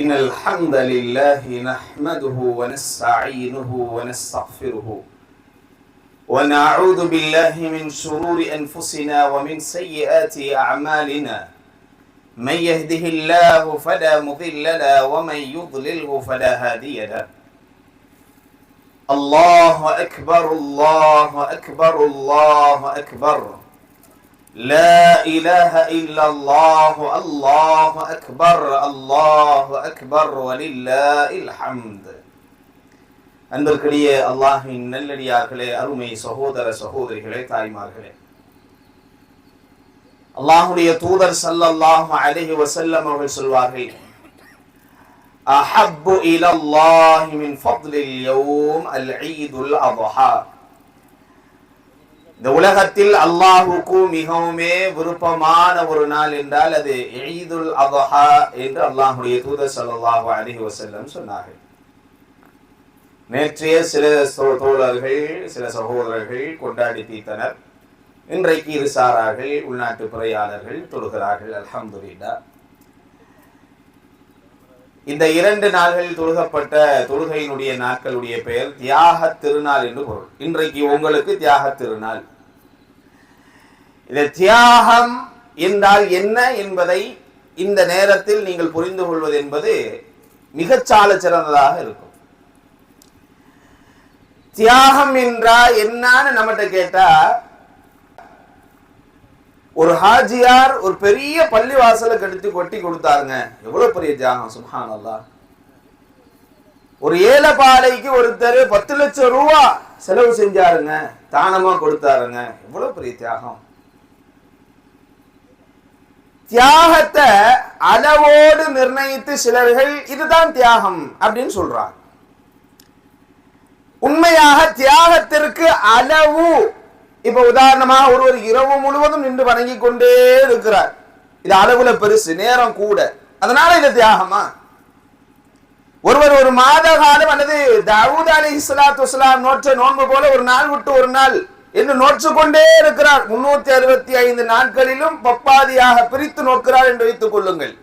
إن الحمد لله نحمده ونستعينه ونستغفره ونعوذ بالله من شرور أنفسنا ومن سيئات أعمالنا. من يهده الله فلا مضل له ومن يضلله فلا هادي له. الله أكبر الله أكبر الله أكبر. لا إله إلا الله الله أكبر الله أكبر ولله الحمد. أندر كريه الله نلل ياكله أرمي سهودر سهودر كريه تاي الله لي تودر صلى الله عليه وسلم وسلواه أحب إلى الله من فضل اليوم العيد الأضحى இந்த உலகத்தில் அல்லாஹுக்கு மிகவுமே விருப்பமான ஒரு நாள் என்றால் அது எய்துல் அபஹா என்று அல்லாஹுடைய தூதர் ஸல்லல்லாஹு அலிஹி வசல்லம் சொன்னார்கள். நேற்றைய சில தோழர்கள் சில சகோதரர்கள் கொண்டாடி தீர்த்தனர் இன்றைக்கு இருசாரார்கள் உள்நாட்டு பிறையாளர்கள் தொழுகிறார்கள் அலமதுல்லா இந்த இரண்டு நாள்களில் தொழுகப்பட்ட தொழுகையினுடைய நாட்களுடைய பெயர் தியாக திருநாள் என்று பொருள். இன்றைக்கு உங்களுக்கு தியாக திருநாள். இந்த தியாகம் என்றால் என்ன என்பதை இந்த நேரத்தில் நீங்கள் புரிந்து கொள்வது என்பது மிகச்சால சிறந்ததாக இருக்கும். தியாகம் என்றா என்னன்னு நம்மகிட்ட கேட்டா ஒரு ஹாஜியார் ஒரு பெரிய பள்ளி வாசலை கெடுத்து கொட்டி கொடுத்தாருங்க. எவ்வளவு பெரிய தியாகம் சுஹான் அல்லா ஒரு ஏலப்பாலைக்கு ஒருத்தர் பத்து லட்சம் ரூபா செலவு செஞ்சாருங்க. தானமா கொடுத்தாருங்க. எவ்வளவு பெரிய தியாகம். தியாகத்தை அளவோடு நிர்ணயித்து சிலர்கள் இதுதான் தியாகம் அப்படின்னு சொல்றாங்க. உண்மையாக தியாகத்திற்கு அளவு இப்ப உதாரணமாக ஒருவர் இரவு முழுவதும் நின்று வணங்கி கொண்டே இருக்கிறார். இது அளவுல பெருசு நேரம் கூட. அதனால இது தியாகமா? ஒருவர் ஒரு மாத காலம் அல்லது தாவூத் அலி இஸ்லாத்து வஸ்லாம் நோற்ற நோன்பு போல ஒரு நாள் விட்டு ஒரு நாள் என்று நோற்று கொண்டே இருக்கிறார். முன்னூத்தி அறுபத்தி ஐந்து நாட்களிலும் பப்பாதியாக பிரித்து நோக்கிறார் என்று வைத்துக் கொள்ளுங்கள்.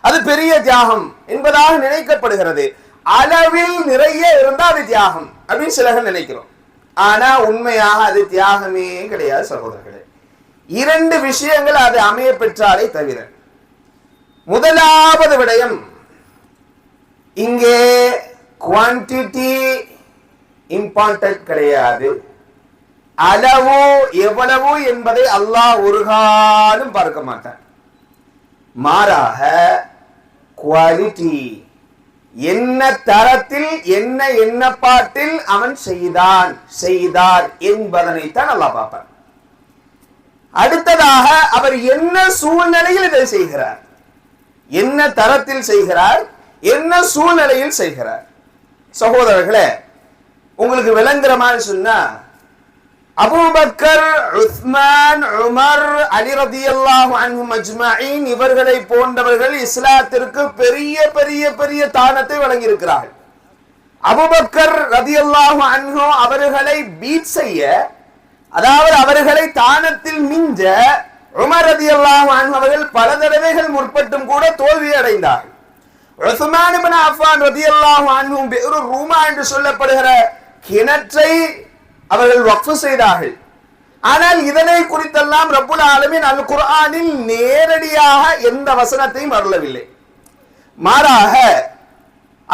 அது பெரிய தியாகம் என்பதாக நினைக்கப்படுகிறது. அளவில் நிறைய இருந்தால் அது தியாகம் அப்படின்னு சிலக நினைக்கிறோம். ஆனா உண்மையாக அது தியாகமே கிடையாது சகோதரர்களே. இரண்டு விஷயங்கள் அது அமைய பெற்றாலே தவிர. முதலாவது விடயம் இங்கே குவான்டிட்டி இம்பார்ட்டன்ட் கிடையாது. அளவு எவ்வளவு என்பதை அல்லாஹ் ஒரு காலம் பார்க்க மாட்டான். மாறாக குவாலிட்டி என்ன தரத்தில் என்ன என்ன பாட்டில் அவன் செய்தான் செய்தார் என்பதனைத்தான் நல்லா பார்ப்பான். அடுத்ததாக அவர் என்ன சூழ்நிலையில் இதை செய்கிறார்? என்ன தரத்தில் செய்கிறார்? என்ன சூழ்நிலையில் செய்கிறார்? சகோதரர்களே உங்களுக்கு விளங்குற மாதிரி சொன்னா அபூபக்கர் உஸ்மான் உமர் அலி ரதியல்லாஹு அன்ஹும் அஜ்மஈன் இவர்களை போன்றவர்கள் இஸ்லாத்திற்கு பெரிய பெரிய பெரிய தானத்தை வழங்கியிருக்கிறார்கள். அபூபக்கர் ரதியல்லாஹு அன்ஹோ அவர்களை பீட் செய்ய அதாவது அவர்களை தானத்தில் மிஞ்ச உமர் ரதியல்லாஹு அன்ஹு அவர்கள் பல தடவைகள் முற்பட்டும் கூட தோல்வி அடைந்தார்கள் உஸ்மான் இப்னு அஃபான் ரதியல்லாஹு அன்ஹு அன்ஹும் ரூமா என்று சொல்லப்படுகிற கிணற்றை அவர்கள் வக்ஃபு செய்தார்கள். ஆனால் இதனை குறித்தெல்லாம் ரப்புல் ஆலமின் அல் குர்ஆனில் நேரடியாக எந்த வசனத்தையும் அருளவில்லை. மாறாக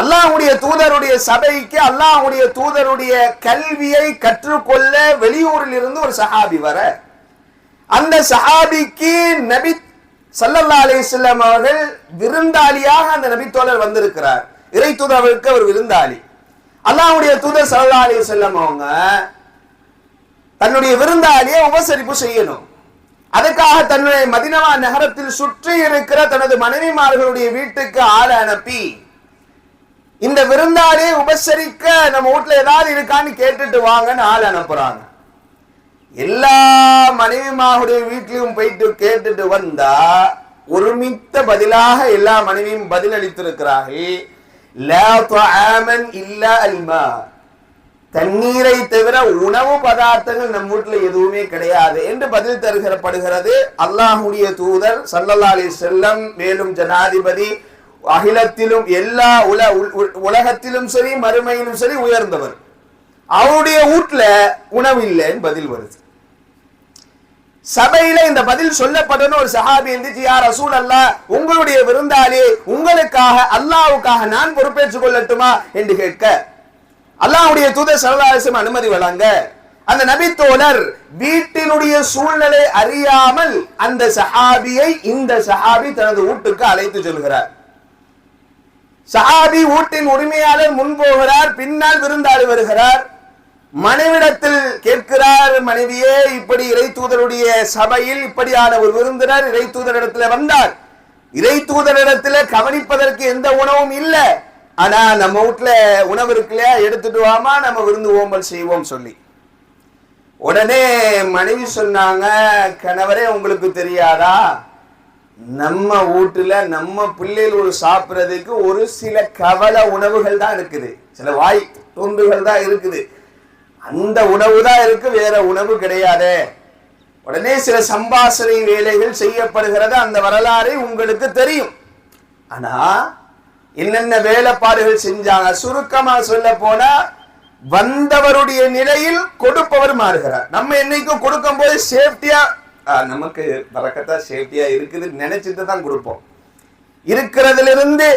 அல்லாஹ்வுடைய தூதருடைய சபைக்கு அல்லாஹ்வுடைய தூதருடைய கல்வியை கற்றுக்கொள்ள வெளியூரில் இருந்து ஒரு சஹாபி வர அந்த சஹாபிக்கு நபி சல்லல்லா அலிஸ்லாம் அவர்கள் விருந்தாளியாக அந்த நபித்தோழர் வந்திருக்கிறார். இறை தூதர்களுக்கு அவர் விருந்தாளி. அல்லாஹ்வுடைய தூதர் சல்லா அலிஸ்லாம் அவங்க தன்னுடைய விருந்தாளியை உபசரிப்பு செய்யணும். அதுக்காக தன்னுடைய மதினவா நகரத்தில் சுற்றி இருக்கிற தனது மனைவிமார்களுடைய வீட்டுக்கு ஆளை அனுப்பி இந்த விருந்தாளியை உபசரிக்க நம்ம வீட்டுல ஏதாவது இருக்கான்னு கேட்டுட்டு வாங்கன்னு ஆள் அனுப்புறாங்க. எல்லா மனைவிமாருடைய வீட்லயும் போயிட்டு கேட்டுட்டு வந்தா ஒருமித்த பதிலாக எல்லா மனைவியும் பதிலளித்திருக்கிறார்கள். இல்லா அல்மா தண்ணீரை தவிர உணவு பதார்த்தங்கள் நம் வீட்டில் எதுவுமே கிடையாது என்று பதில் தருகிறப்படுகிறது. அல்லாஹுடைய தூதர் சல்லல்லாலி செல்லம் மேலும் ஜனாதிபதி அகிலத்திலும் எல்லா உல உ- உலகத்திலும் சரி மறுமையிலும் சரி உயர்ந்தவர். அவருடைய வீட்டில் உணவு இல்லைன்னு பதில் வருது. சபையில இந்த பதில் சொல்லப்பட்டன ஒரு சஹாபி இருந்துச்சு யார் ரசூல் அல்லா உங்களுடைய விருந்தாளி உங்களுக்காக அல்லாவுக்காக நான் பொறுப்பேற்றுக் கொள்ளட்டுமா? என்று கேட்க அல்லாஹ்வுடைய தூதர் சரதாசம் அனுமதி வழங்க அந்த நபி தோழர் வீட்டினுடைய சூழ்நிலை அறியாமல் அந்த சஹாபியை இந்த சஹாபி தனது வீட்டுக்கு அழைத்து செல்கிறார். சஹாபி வீட்டின் உரிமையாளர் முன் போகிறார் பின்னால் விருந்தாளி வருகிறார். மனைவிடத்தில் கேட்கிறார் மனைவியே இப்படி இறை தூதருடைய சபையில் இப்படியான ஒரு விருந்தினர் இறை தூதரிடத்தில் வந்தார். இறை தூதரிடத்தில் கவனிப்பதற்கு எந்த உணவும் இல்லை. ஆனா நம்ம வீட்டுல உணவு இருக்குல்ல எடுத்துட்டு வாமா நம்ம விருந்து ஓம்பல் செய்வோம் சொல்லி. உடனே மனைவி சொன்னாங்க கணவரே உங்களுக்கு தெரியாதா? நம்ம வீட்டுல நம்ம பிள்ளைகள் சாப்பிட்றதுக்கு ஒரு சில கவல உணவுகள் தான் இருக்குது. சில வாய் தூண்டுகள் தான் இருக்குது. அந்த உணவு தான் இருக்கு வேற உணவு கிடையாதே. உடனே சில சம்பாசனை வேலைகள் செய்யப்படுகிறது. அந்த வரலாறு உங்களுக்கு தெரியும். ஆனா என்னென்ன வேலைப்பாடுகள் செஞ்சாங்க? சுருக்கமா சொல்ல போனா வந்தவருடைய நிலையில் கொடுப்பவர் மாறுகிறார். நம்ம என்னைக்கும் கொடுக்கும் போது சேஃப்டியா நமக்கு பறக்கத்தா சேஃப்டியா இருக்குது நினைச்சிட்டு தான் கொடுப்போம். இருக்கிறதுல இருந்து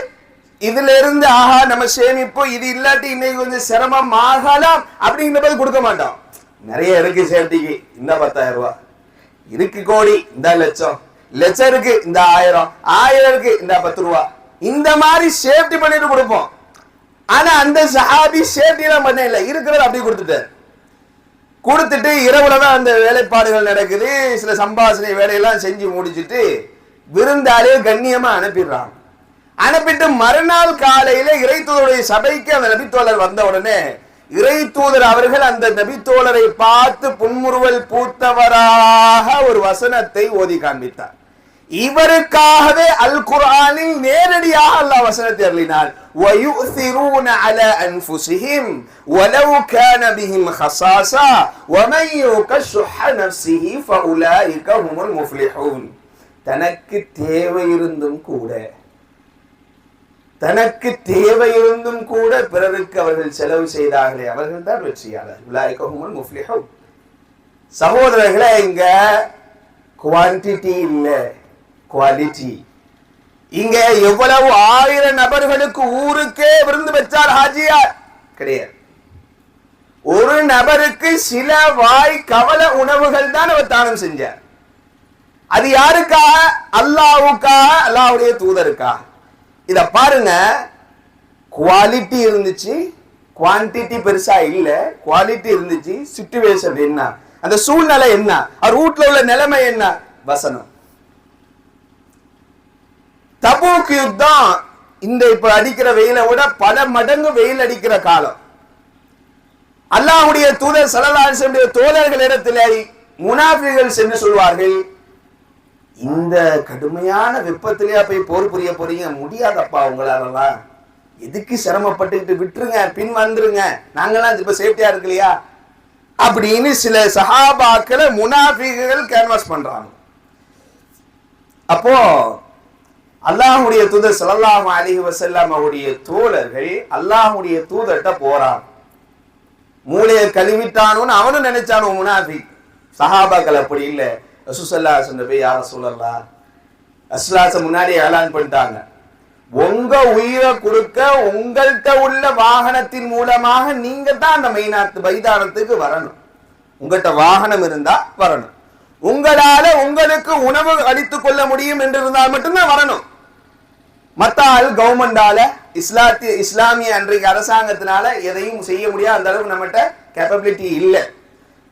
இதுல இருந்து ஆஹா நம்ம சேமிப்போம் இது இல்லாட்டி இன்னைக்கு கொஞ்சம் சிரமம் ஆகலாம் அப்படிங்கிற போது கொடுக்க மாட்டோம். நிறைய இருக்கு சேஃப்டிக்கு இந்த பத்தாயிரம் ரூபாய். இருக்கு கோடி இந்த லட்சம். லட்சம் இருக்கு இந்த ஆயிரம். ஆயிரம் இருக்கு இந்த பத்து ரூபா இந்த மாதிரி சேஃப்டி பண்ணிட்டு கொடுப்போம். ஆனா அந்த சஹாபி சேஃப்டி எல்லாம் பண்ண இல்லை இருக்கிறத அப்படி கொடுத்துட்டாரு. கொடுத்துட்டு இரவுல தான் அந்த வேலைப்பாடுகள் நடக்குது. சில சம்பாஷணை வேலையெல்லாம் செஞ்சு முடிச்சுட்டு விருந்தாலே கண்ணியமா அனுப்பிடுறாங்க அனுப்பிட்டு மறுநாள் காலையில இறைத்தூதருடைய சபைக்கு அந்த நபித்தோழர் வந்த உடனே இறைத்தூதர் அவர்கள் அந்த நபித்தோழரை பார்த்து புன்முறுவல் பூத்தவராக ஒரு வசனத்தை ஓதி காண்பித்தார். இவருக்காகவே அல் குர்ஆனில் நேரடியாக அல்லாஹ் வசனத்தை அருளினார் وَيُؤْثِرُونَ عَلَى أَنفُسِهِمْ وَلَوْ كَانَ بِهِمْ خَصَاصَةٌ وَمَنْ يُوقَ شُحَّ نَفْسِهِ فَأُولَئِكَ هُمُ الْمُفْلِحُونَ தனக்கு தேவை இருந்தும் கூட தனக்கு தேவை இருந்தும் கூட பிறருக்கு அவர்கள் செலவு செய்தார்களே அவர்கள் தான் வெற்றியாளர் உலாய்கஹுமுல் முஃப்லிஹூன் சகோதரர்களே இங்க குவான்டிட்டி இல்ல குவாலிட்டி இங்க எவ்வளவு ஆயிரம் நபர்களுக்கு ஊருக்கே விருந்து வச்சார் ஹாஜியார்? கிடையாது. ஒரு நபருக்கு சில வாய் கவல உணவுகள் தான் அவர் தானம் செஞ்சார். அது யாருக்காக அல்லாவுக்காக அல்லாவுடைய தூதருக்காக இத பாருங்க. குவாலிட்டி இருந்துச்சு குவான்டிட்டி பெருசா இல்ல. குவாலிட்டி இருந்துச்சு சிச்சுவேஷன் என்ன? அந்த சூழ்நிலை என்ன? அவர் வீட்டுல உள்ள நிலைமை என்ன? வசனம். தபூக் யுத்தம் இந்த இப்ப அடிக்கிற வெயிலை விட பல மடங்கு வெயில் அடிக்கிற காலம். அல்லாஹுடைய தூதர் சலலாசனுடைய தோழர்களிடத்தில் முனாஃபிகள் சென்று சொல்வார்கள் இந்த கடுமையான வெப்பத்திலேயே போய் போர் புரிய போறீங்க முடியாதப்பா உங்களாலலாம். எதுக்கு சிரமப்பட்டுக்கிட்டு விட்டுருங்க பின் வந்துருங்க. நாங்கெல்லாம் இப்ப சேஃப்டியா இருக்கு இல்லையா அப்படின்னு சில சஹாபாக்களை முனாஃபிகள் கேன்வாஸ் பண்றாங்க. அப்போ அல்லாஹுடைய தூதர் ஸல்லல்லாஹு அலிஹி வசல்லாம் அவருடைய தோழர்கள் அல்லாஹுடைய தூதர்கிட்ட போறான். மூளையை கழுவிட்டானோன்னு அவனும் நினைச்சானோ முனாஃபி சஹாபாக்கள் அப்படி இல்லை. ரசூசல்லா சொன்ன போய் யார சொல்லலாம் அஸ்லாச முன்னாடி ஏலான் பண்ணிட்டாங்க. உங்க உயிரை கொடுக்க உங்கள்கிட்ட உள்ள வாகனத்தின் மூலமாக நீங்க தான் அந்த மெயினாத்து மைதானத்துக்கு வரணும். உங்கள்கிட்ட வாகனம் இருந்தா வரணும். உங்களால உங்களுக்கு உணவு அளித்துக் கொள்ள முடியும் என்று இருந்தால் மட்டும்தான் வரணும். மத்த ஆள் கவர்மெண்டால இஸ்லாத்திய இஸ்லாமிய அன்றைக்கு அரசாங்கத்தினால எதையும் செய்ய முடியாது அந்த அளவுக்கு நம்மகிட்ட கேப்பபிலிட்டி இல்லை.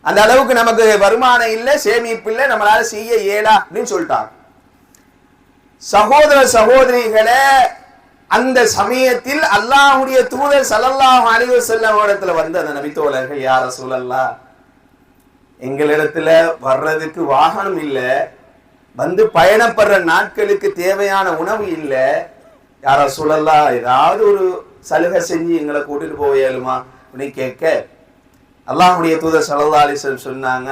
அந்த அளவுக்கு நமக்கு வருமானம் இல்லை சேமிப்பு இல்லை நம்மளால செய்ய இயலா அப்படின்னு சொல்லிட்டாங்க. சகோதர சகோதரிகளை அந்த சமயத்தில் அல்லாஹுடைய தூதர் சல்லல்லாஹ் அலைஹி வஸல்லம் இடத்துல வந்து அந்த நபித்தோழர்கள் யார சொல்லலாம் எங்களிடத்துல வர்றதுக்கு வாகனம் இல்லை வந்து பயணப்படுற நாட்களுக்கு தேவையான உணவு இல்லை. யாரா சொல்லலாம் ஏதாவது ஒரு சலுகை செஞ்சு எங்களை கூட்டிட்டு போக இயலுமா? அப்படின்னு கேட்க. அல்லாஹுடைய தூதர் ஸல்லல்லாஹு அலைஹி சொன்னாங்க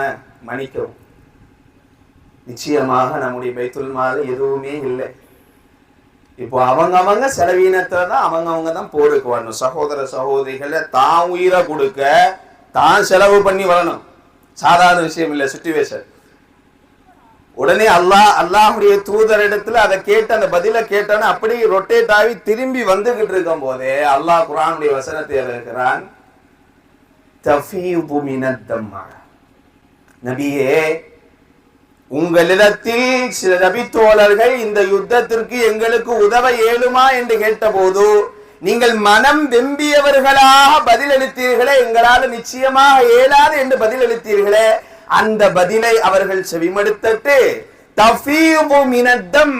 மன்னிக்கவும். நிச்சயமாக நம்முடைய பைத்துல் மால் எதுவுமே இல்லை. இப்போ அவங்க அவங்க செலவீனத்துல தான் அவங்க அவங்க தான் போருக்கு வரணும் சகோதர சகோதரிகளை தான் உயிரை கொடுக்க தான் செலவு பண்ணி வரணும் சாதாரண விஷயம் இல்லை சுச்சுவேஷன் உடனே அல்லாஹ் அல்லாஹுடைய தூதர் இடத்துல அதை கேட்டு அந்த பதில கேட்டோன்னு அப்படியே ரொட்டேட் ஆகி திரும்பி வந்துகிட்டு இருக்கும் போதே அல்லாஹ் குரானுடைய வசனத்தை இருக்கிறான் நபியே உங்களிடத்தில் சில நபி தோழர்கள் இந்த யுத்தத்திற்கு எங்களுக்கு உதவ இயலுமா என்று கேட்டபோது நீங்கள் மனம் வெம்பியவர்களாக பதிலளித்தீர்களே எங்களால் நிச்சயமாக இயலாது என்று பதிலளித்தீர்களே அந்த பதிலை அவர்கள் செவிமடுத்தட்டு உள்ளங்கள் மினத்தம்.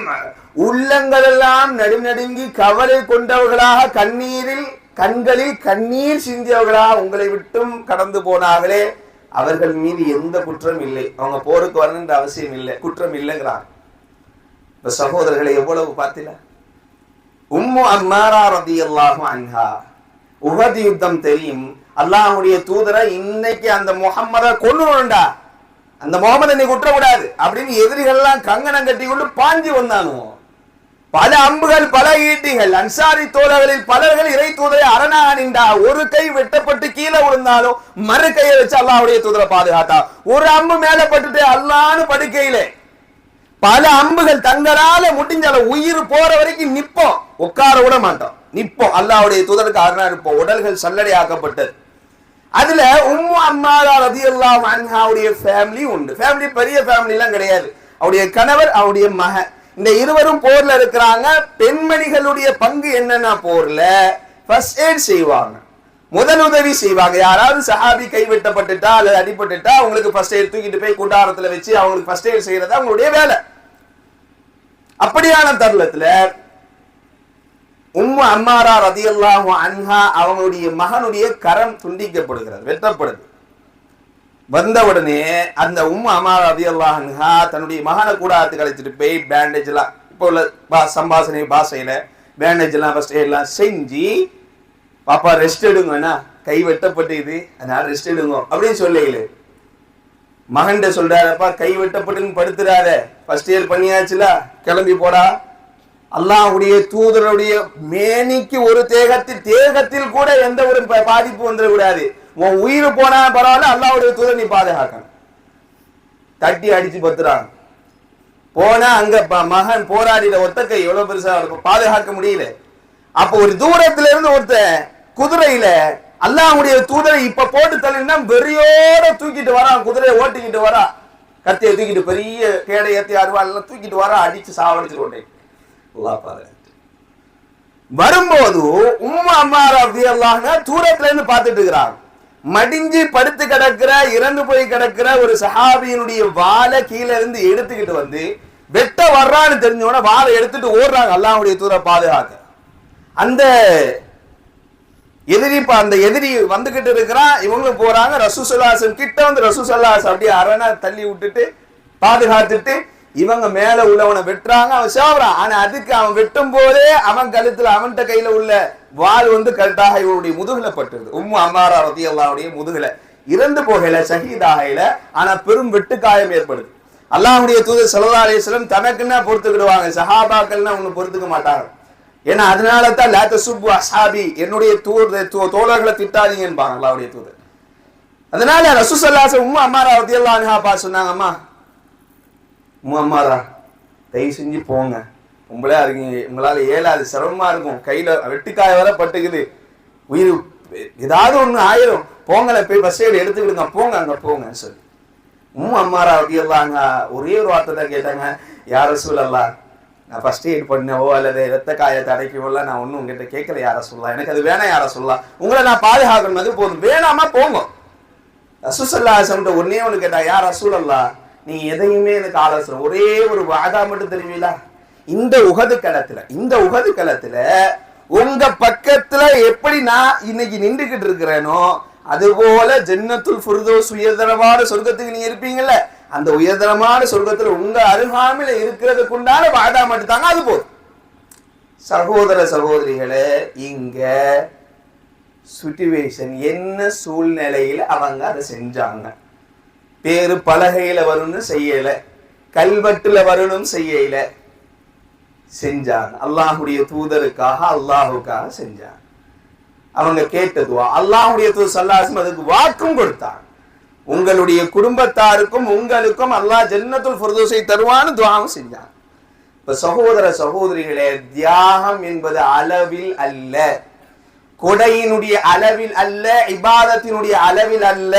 உள்ளங்களெல்லாம் நடுநடுங்கி கவலை கொண்டவர்களாக கண்ணீரில் கண்களில் கண்ணீர் சிந்தியவர்களாக உங்களை விட்டும் கடந்து போனார்களே. அவர்கள் மீது எந்த குற்றம் இல்லை. அவங்க போருக்கு வரணுன்ற அவசியம் இல்லை. குற்றம் இல்லைங்கிறார் இப்ப சகோதரர்களை எவ்வளவு பார்த்தில? உம்மு அம்மாரா ரதியல்லாஹு அன்ஹா. உபதி யுத்தம் தெரியும். அல்லாஹுடைய தூதரை இன்னைக்கு அந்த முகம்மத கொல்லுடா அந்த முகமது என்னை குற்றக்கூடாது அப்படின்னு எதிரிகள் எல்லாம் கங்கணம் கட்டி கொண்டு பாஞ்சு வந்தானோ பல அம்புகள் பல ஈட்டிகள் அன்சாரி தோழர்களில் பலர்கள் இறை தூதரை அரணாக நின்றா ஒரு கை வெட்டப்பட்டு கீழே விழுந்தாலும் மறு கையை வச்சு அல்லாவுடைய தூதரை பாதுகாத்தா? ஒரு அம்பு மேல பட்டுட்டு அல்லான்னு படுக்கையிலே. பல அம்புகள் தங்களால முடிஞ்சால உயிர் போற வரைக்கும் நிப்போம். உட்கார விட மாட்டோம். நிப்போம். அல்லாவுடைய தூதருக்கு அரணா இருப்போம் உடல்கள் சல்லடையாக்கப்பட்டது. அதுல உம்மு அம்மாரா ரதியல்லாஹு அன்ஹாவுடைய ஃபேமிலி உண்டு. ஃபேமிலி பெரிய ஃபேமிலி எல்லாம் கிடையாது. அவருடைய கணவர் அவருடைய மகன் இந்த இருவரும் போர்ல இருக்கிறாங்க. பெண்மணிகளுடைய பங்கு என்னன்னா போர்ல? ஃபர்ஸ்ட் எய்ட் செய்வாங்க. முதல் உதவி செய்வாங்க. யாராவது சஹாபி கைவிட்டப்பட்டுட்டா அல்லது அடிபட்டுட்டா அவங்களுக்கு ஃபர்ஸ்ட் எய்ட் தூக்கிட்டு போய் கூட்டாரத்துல வச்சு அவங்களுக்கு ஃபர்ஸ்ட் எய்ட் செய்யறது அவங்களுடைய வேலை. அப்படியான தருணத்துல உம்மு அம்மாரா ரதியல்லாஹு அன்ஹா அவங்களுடைய மகனுடைய கரம் துண்டிக்கப்படுகிறது வெட்டப்படுது. வந்த உடனே அந்த உம்மு அம்மாரா ரதியல்லாஹு அன்ஹா தன்னுடைய மகனை கூட கூடாரத்துக்கு அழைச்சிட்டு போய் பேண்டேஜ் எல்லாம் இப்போ உள்ள பா சம்பாசனை பாஷையில பேண்டேஜ் எல்லாம் ஃபர்ஸ்ட் எல்லாம் செஞ்சு பாப்பா ரெஸ்ட் எடுங்கண்ணா கை வெட்டப்பட்டு இது அதனால ரெஸ்ட் எடுங்க அப்படின்னு சொல்லையிலே. மகன்கிட்ட சொல்றாருப்பா கை வெட்டப்பட்டுன்னு படுத்துறாரு ஃபர்ஸ்ட் இயர் பண்ணியாச்சுல கிளம்பி போடா. அல்லாவுடைய தூதருடைய மேனிக்கு ஒரு தேகத்தில் தேகத்தில் கூட எந்த ஒரு ப- பாதிப்பு வந்துடக்கூடாது. உன் உயிர் போனா பரவாயில்ல அல்லாவுடைய தூதர் நீ பாதுகாக்கணும். தட்டி அடிச்சு பத்துறாங்க. போனா அங்க மகன் போராடிட ஒத்தக்கை எவ்வளவு பெருசா இருக்கும் பாதுகாக்க முடியல. அப்போ ஒரு தூரத்துல இருந்து ஒருத்த குதிரையில அல்லாஹ்வுடைய தூதரை இப்ப போட்டு தள்ளினா வெறியோட தூக்கிட்டு வரான் குதிரையை ஓட்டிக்கிட்டு வரா. கத்தியை தூக்கிட்டு பெரிய கேடை ஏத்தி அருவாள் எல்லாம் தூக்கிட்டு வரா அடிச்சு சாவடிச்சு கொண்டேன் வரும்போது உம்மா அம்மா ரவி தூரத்துல இருந்து பார்த்துட்டு இருக்கிறாங்க மடிஞ்சு படுத்து கிடக்கிற இறந்து போய் கிடக்கிற ஒரு சஹாபியினுடைய வாழை கீழே இருந்து எடுத்துக்கிட்டு வந்து வெட்ட வர்றான்னு தெரிஞ்ச உடனே எடுத்துட்டு ஓடுறாங்க அல்லாவுடைய தூர பாதுகாக்க. அந்த எதிரி அந்த எதிரி வந்துகிட்டு இருக்கிறான் இவங்களும் போறாங்க. ரசூசல்லாசன் கிட்ட வந்து ரசூசல்லாஸ் அப்படியே அரணா தள்ளி விட்டுட்டு பாதுகாத்துட்டு இவங்க மேல உள்ளவனை வெட்டுறாங்க அவன் சாவறான். ஆனா அதுக்கு அவன் வெட்டும் போதே அவன் கழுத்துல அவன்கிட்ட கையில உள்ள வாள் வந்து கரெக்டாக இவருடைய முதுகுல பட்டுருது உம்மு அம்மாரா ரத்தி அல்லாவுடைய முதுகுல. இறந்து போகல ஷஹீதாகல ஆனா பெரும் வெட்டு காயம் ஏற்படுது. அல்லாஹுடைய தூதர் ஸல்லல்லாஹு அலைஹி தனக்குன்னா பொறுத்துக்கிடுவாங்க. சஹாபாக்கள்னா ஒண்ணு பொறுத்துக்க மாட்டாங்க. ஏன்னா அதனால தான் லேத்த சுப்பு அசாபி என்னுடைய தூர் தோ- தோழர்களை திட்டாதீங்கன்பாங்க அல்லாவுடைய தூதர். அதனால ரசூசல்லாச உம்மா அம்மாரா ரத்தி அல்லா சொன்னாங்கம்மா சொன்னாங்க அம்மா தயவு செஞ்சு போங்க. உங்களா இருக்கீங்க உங்களால் ஏழாது சிரமமாக இருக்கும். கையில் வெட்டுக்காய வர பட்டுக்குது. உயிர் ஏதாவது ஒன்று ஆயிரும். போங்களை போய் பஸ் ஏறி எடுத்துக்கிடுங்க. போங்க அங்கே போங்க சொல்லி. உம் அம்மாரா அப்படியெல்லாங்க ஒரே ஒரு வார்த்தை தான் கேட்டாங்க. யார சூழல்லா நான் ஃபர்ஸ்ட் எய்ட் பண்ணவோ அல்லது ரத்த காயத்தை அடைக்கவோ நான் ஒன்றும் உங்ககிட்ட கேட்கல யார சொல்லலாம் எனக்கு அது வேணாம் யார சொல்லலாம் உங்களை நான் பாதுகாக்கணும் அது போதும். வேணாமா போங்க. ரசூசல்லா சொல்லிட்டு ஒன்னே ஒன்று கேட்டா யார் ரசூலல்லா நீ எதையுமே எனக்கு ஆலோசனை ஒரே ஒரு வாதா மட்டும் தெரியுங்களா இந்த உகது களத்துல இந்த உகது களத்துல உங்க பக்கத்துல எப்படி நான் இன்னைக்கு நின்றுகிட்டு இருக்கிறேனோ அது போல ஜென்னத்துல் ஃபுர்தோஸ் உயர்தரமான சொர்க்கத்துக்கு நீங்க இருப்பீங்கல்ல அந்த உயர்தரமான சொர்க்கத்துல உங்க அருகாமையில இருக்கிறதுக்கு உண்டான வாதா மட்டும் தாங்க அது போதும். சகோதர சகோதரிகளே இங்க சுச்சுவேஷன் என்ன சூழ்நிலையில் அவங்க அதை செஞ்சாங்க. பேரு பலகையில வரும்னு செய்யல கல்வெட்டுல வரணும் செய்யல. செஞ்சான் அல்லாஹுடைய தூதருக்காக அல்லாஹுக்காக செஞ்சான் அவங்க கேட்டதுவா அல்லாஹுடைய தூது சல்லாசம் அதுக்கு வாக்கும் கொடுத்தான் உங்களுடைய குடும்பத்தாருக்கும் உங்களுக்கும் அல்லாஹ் ஜன்னத்துல் ஃபுர்தூஸை தருவான்னு துவாவும் செஞ்சான் இப்ப சகோதர சகோதரிகளே தியாகம் என்பது அளவில் அல்ல. கொடையினுடைய அளவில் அல்ல இபாதத்தினுடைய அளவில் அல்ல.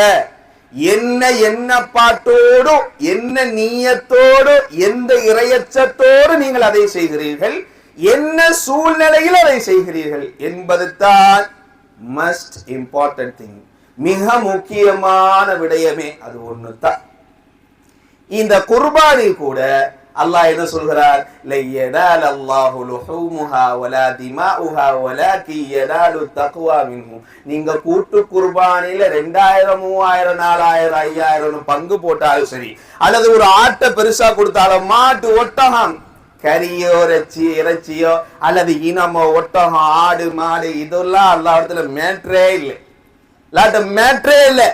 என்ன என்ன பாட்டோடு என்ன நீயத்தோடு எந்த இரையச்சத்தோடு நீங்கள் அதை செய்கிறீர்கள்? என்ன சூழ்நிலையில் அதை செய்கிறீர்கள்? என்பது தான் மஸ்ட் இம்பார்ட்டன்ட் திங் மிக முக்கியமான விடயமே அது ஒண்ணு தான் இந்த குர்பானி கூட அல்லாஹ் என்ன சொல்கிறார்? லையனால் அல்லாஹு லுஹூமுஹா வலா திமாஉஹா வலாக்கி யனாலு தக்வா மின்ஹும் நீங்க கூட்டு குர்பானில ரெண்டாயிரம் மூவாயிரம் நாலாயிரம் ஐயாயிரம் பங்கு போட்டாலும் சரி அல்லது ஒரு ஆட்டை பெருசா கொடுத்தாலும் மாட்டு ஒட்டகம் கறியோ இறைச்சி இறைச்சியோ அல்லது இனமோ ஒட்டகம் ஆடு மாடு இதெல்லாம் அல்லாஹ் இடத்துல மேட்ரே இல்லை. இல்லாட்ட மேட்ரே இல்லை.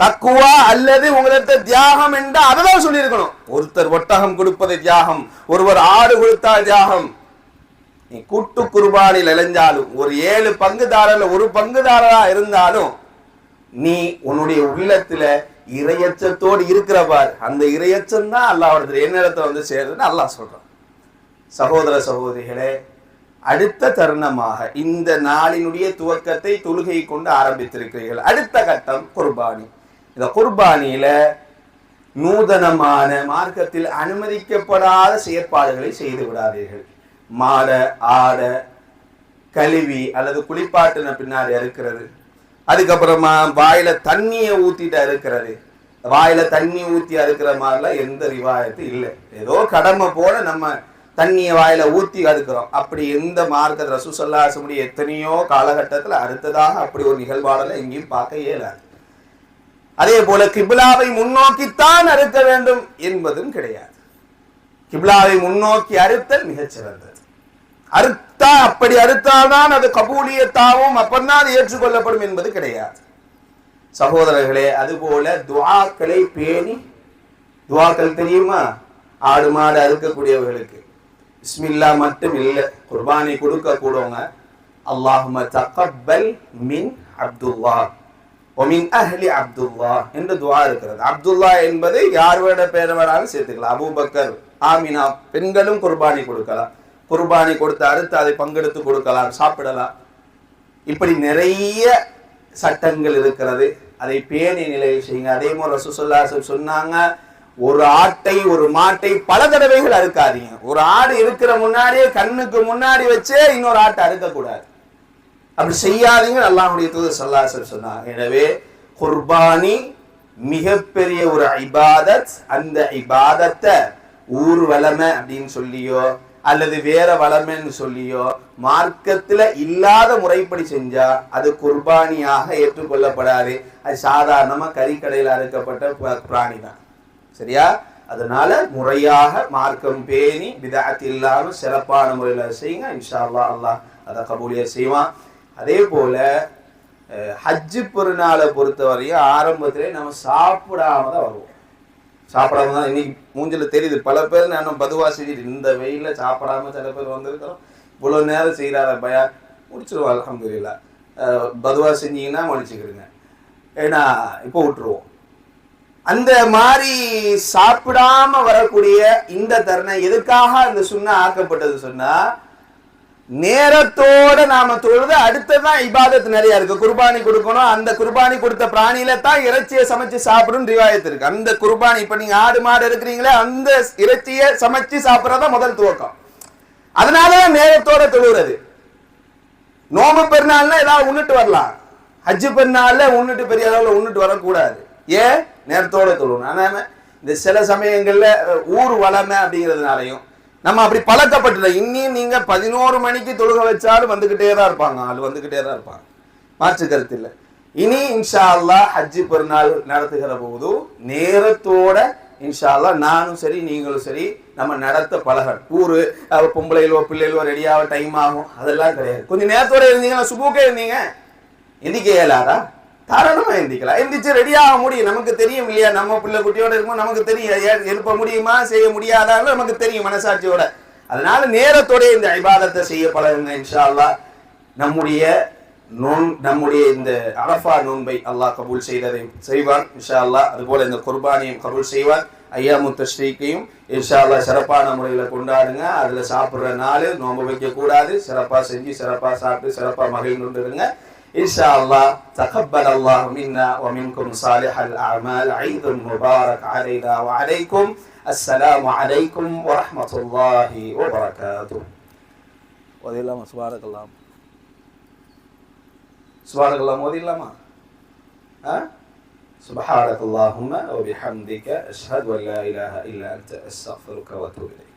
தக்குவா அல்லது உங்களிடத்த தியாகம் என்று அதான் சொல்லியிருக்கணும். ஒருத்தர் ஒட்டகம் கொடுப்பது தியாகம் ஒருவர் ஆடு கொடுத்தால் தியாகம். நீ கூட்டு குர்பானில் இழைஞ்சாலும் ஒரு ஏழு பங்குதாரர்ல ஒரு பங்குதாரரா இருந்தாலும் நீ உன்னுடைய உள்ளத்துல இரையச்சத்தோடு இருக்கிற பார். அந்த இரையச்சம் தான் அல்லாவிடத்துல என்னிடத்துல வந்து சேருதுன்னு அல்லாஹ் சொல்றான். சகோதர சகோதரிகளே அடுத்த தருணமாக இந்த நாளினுடைய துவக்கத்தை தொழுகை கொண்டு ஆரம்பித்திருக்கிறீர்கள். அடுத்த கட்டம் குர்பானி. இந்த குர்பானியில நூதனமான மார்க்கத்தில் அனுமதிக்கப்படாத செயற்பாடுகளை செய்து விடாதீர்கள். மாட ஆட கழுவி அல்லது குளிப்பாட்டின பின்னாடி இருக்கிறது அதுக்கப்புறமா வாயில தண்ணியை ஊத்திட்டு இருக்கிறது வாயில தண்ணி ஊத்தி அறுக்கிற மாதிரிலாம் எந்த ரிவாயத்தும் இல்லை. ஏதோ கடமை போல நம்ம தண்ணியை வாயில ஊத்தி அறுக்கிறோம். அப்படி எந்த மார்க்க ரசூசல்லாசமுடைய எத்தனையோ காலகட்டத்தில் அடுத்ததாக அப்படி ஒரு நிகழ்வாடலை எங்கேயும் பார்க்க இயலாது. அதே போல கிபிலாவை முன்னோக்கித்தான் அறுக்க வேண்டும் என்பதும் கிடையாது. கிபிலாவை முன்னோக்கி அறுத்தல் மிகச் சிறந்தது அறுத்தா அப்படி அறுத்தால்தான் அது கபூலியத்தாவும் அப்பந்தான் அது ஏற்றுக்கொள்ளப்படும் என்பது கிடையாது. சகோதரர்களே அதுபோல துவாக்களை பேணி துவாக்கள் தெரியுமா? ஆடு மாடு அறுக்கக்கூடியவர்களுக்கு. இஸ்மில்லா மட்டும் இல்லை குர்பானி கொடுக்க கூடவங்க அல்லாஹும தக்கப்பல் மின் அப்துல்லா ஒமின் அஹ்லி அப்துல்லா என்று துவா இருக்கிறது. அப்துல்லா என்பது யார் வேட வேணாலும் சேர்த்துக்கலாம். அபூபக்கர் ஆமினா பெண்களும் குர்பானி கொடுக்கலாம். குர்பானி கொடுத்து அறுத்து அதை பங்கெடுத்து கொடுக்கலாம். சாப்பிடலாம். இப்படி நிறைய சட்டங்கள் இருக்கிறது. அதை பேணி நிலையில் செய்யுங்க. அதே மாதிரி ரசூசல்லாசம் சொன்னாங்க ஒரு ஆட்டை ஒரு மாட்டை பல தடவைகள் அறுக்காதீங்க. ஒரு ஆடு இருக்கிற முன்னாடியே கண்ணுக்கு முன்னாடி வச்சே இன்னொரு ஆட்டை அறுக்கக்கூடாது. அப்படி செய்யாதீங்க. அல்லாஹுடைய தூதர் சல்லாசர் சொன்னாங்க எனவே குர்பானி மிகப்பெரிய ஒரு இபாதத். அந்த இபாதத்தை ஊர் வளமை அப்படின்னு சொல்லியோ அல்லது வேற வளமைன்னு சொல்லியோ மார்க்கத்துல இல்லாத முறைப்படி செஞ்சா அது குர்பானியாக ஏற்றுக்கொள்ளப்படாது. அது சாதாரணமா கறிக்கடையில் அறுக்கப்பட்ட பிராணி தான். சரியா? அதனால முறையாக மார்க்கம் பேணி பிதாத் இல்லாமல் சிறப்பான முறையில் செய்யுங்க. இன்ஷா அல்லா அல்லாஹ் அதை கபூலிய செய்வான். அதே போல ஹஜ்ஜு பெருநாளை பொறுத்தவரையும் ஆரம்பத்திலே நம்ம சாப்பிடாம தான் வருவோம். சாப்பிடாம தான் இன்னைக்கு மூஞ்சில தெரியுது. பல பேர் நான் பதுவாக செஞ்சுட்டு இந்த வெயிலில் சாப்பிடாம சில பேர் வந்திருக்கிறோம். இவ்வளோ நேரம் செய்கிறார பயா. முடிச்சிருவோம் அலமதுல்லா பதுவா செஞ்சீங்கன்னா மன்னிச்சுக்கிடுங்க. ஏன்னா இப்போ விட்டுருவோம். அந்த மாதிரி சாப்பிடாம வரக்கூடிய இந்த தருணம் எதுக்காக அந்த சுண்ணா ஆக்கப்பட்டது சொன்னா நேரத்தோட நாம தொழுது அடுத்ததான் இபாதத் நிறைய இருக்கு. குர்பானி கொடுக்கணும். அந்த குர்பானி கொடுத்த பிராணியில தான் இறைச்சியை சமைச்சு சாப்பிடும் ரிவாயத்து இருக்கு. அந்த குர்பானி இப்ப நீங்க ஆடு மாடு இருக்கிறீங்களே அந்த இறைச்சியை சமைச்சு சாப்பிடறதா முதல் துவக்கம். அதனாலதான் நேரத்தோட தொழுகிறது நோம்பு பெருநாள்னா ஏதாவது உண்ணுட்டு வரலாம். ஹஜ்ஜு பெருநாள்ல உண்ணுட்டு பெரிய அளவுல உண்ணுட்டு வரக்கூடாது. ஏன்? நேரத்தோட தொழுணும். ஆனா இந்த சில சமயங்கள்ல ஊர் வளமை அப்படிங்கிறதுனாலையும் நம்ம அப்படி பழக்கப்பட்டுட்டோம். இன்னும் நீங்க பதினோரு மணிக்கு தொழுக வச்சாலும் வந்துகிட்டே தான் இருப்பாங்க. ஆள் வந்துகிட்டே தான் இருப்பாங்க. மாற்று கருத்து இல்லை. இனி இன்ஷா அல்லாஹ் ஹஜ்ஜி பெருநாள் நடத்துகிற போது நேரத்தோட இன்ஷா அல்லாஹ் நானும் சரி நீங்களும் சரி நம்ம நடத்த பழகணும். ஊரு பொம்பளையிலோ பொம்பளைகளோ பிள்ளைகளோ ரெடியாக டைம் ஆகும். அதெல்லாம் கிடையாது. கொஞ்சம் நேரத்தோட இருந்தீங்கன்னா சுபூக்கே இருந்தீங்க. எந்திக்க இயலாதா தாராளமா எந்திக்கலாம். எந்திரிச்சு ரெடியாக முடியும். நமக்கு தெரியும் இல்லையா? நம்ம பிள்ளை குட்டியோட இருக்கும் நமக்கு தெரியும். எழுப்ப முடியுமா? செய்ய முடியாதான்னு நமக்கு தெரியும் மனசாட்சியோட. அதனால நேரத்தோட இந்த ஐபாதத்தை செய்ய பழகுங்க இன்ஷா அல்லாஹ் நம்முடைய நோன் நம்முடைய இந்த அரஃபா நோன்பை அல்லாஹ் கபூல் செய்ததை செய்வான் இன்ஷா அல்லாஹ் அதுபோல இந்த குர்பானியும் கபூல் செய்வான். ஐயாமு தஸ்ரீக்கையும் இன்ஷா அல்லாஹ் சிறப்பான முறையில் கொண்டாடுங்க. அதில் சாப்பிட்ற நாள் நோன்பு வைக்கக்கூடாது. சிறப்பாக செஞ்சு சிறப்பாக சாப்பிட்டு சிறப்பாக மகிழ்ந்துருங்க إن شاء الله تقبل الله منا ومنكم صالح الأعمال. عيد مبارك علينا وعليكم. السلام عليكم ورحمة الله وبركاته. وذي الله سبحانك اللهم. سبحانك اللهم وذي الله ها؟ سبحانك اللهم وبحمدك أشهد أن لا إله إلا أنت أستغفرك وأتوب إليك.